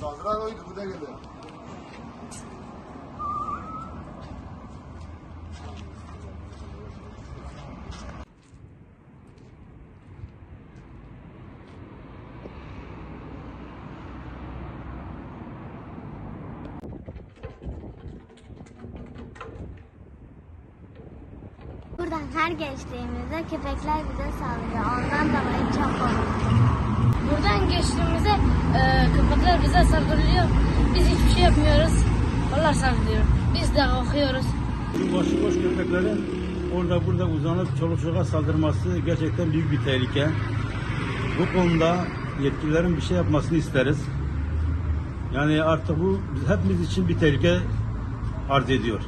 Saldıran oydu burada geldi. Buradan her geçtiğimizde köpekler bize saldırıyor. Ondan dolayı çok korkuyorum. Buradan geçtiğimizde e, saldırıyor. Biz hiçbir şey yapmıyoruz. Onlar saldırıyor. Biz de korkuyoruz. Başıboş köpeklerin orada burada uzanıp çoluk çocuğa saldırması gerçekten büyük bir tehlike. Bu konuda yetkililerin bir şey yapmasını isteriz. Yani artık bu hepimiz için bir tehlike arz ediyor.